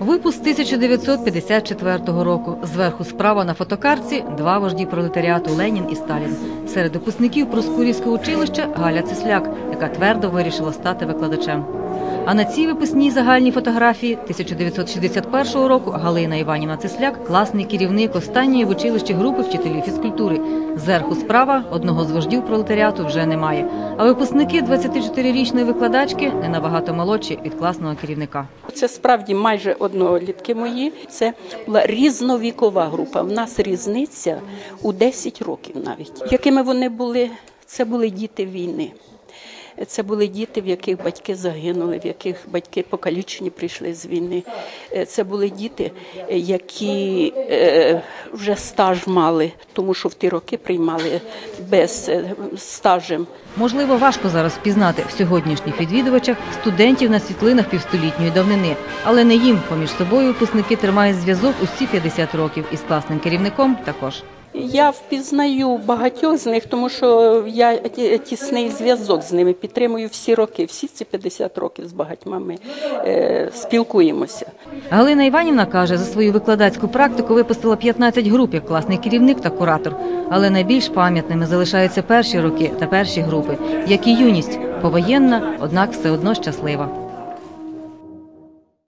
Випуск 1954 року. Зверху справа на фотокарці два вожді пролетаріату Ленін і Сталін. Серед випускників Проскурівського училища Галя Цисляк, яка твердо вирішила стати викладачем. А на цій випускній загальній фотографії 1961 року Галина Іванівна Цисляк, класний керівник останньої в училищі групи вчителів фізкультури. Зверху справа одного з вождів пролетаріату вже немає. А випускники 24-річної викладачки не набагато молодші від класного керівника. Це справді майже однолітки мої. Це була різновікова група. В нас різниця у 10 років навіть. Якими вони були? Це були діти війни. Це були діти, в яких батьки загинули, в яких батьки покалічені прийшли з війни. Е, Це були діти, е, які е, вже стаж мали, тому що в ті роки приймали без стажем. Можливо, важко зараз впізнати в сьогоднішніх відвідувачах студентів на світлинах півстолітньої давнини, але не їм поміж собою випускники тримають зв'язок усі 50 років із класним керівником також. Я впізнаю багатьох з них, тому що я тісний зв'язок з ними підтримую всі роки. Всі ці 50 років з багатьма ми е, спілкуємося. Галина Іванівна каже, за свою викладацьку практику випустила 15 груп як класний керівник та куратор. Але найбільш пам'ятними залишаються перші роки та перші групи, як і юність, повоєнна, однак все одно щаслива.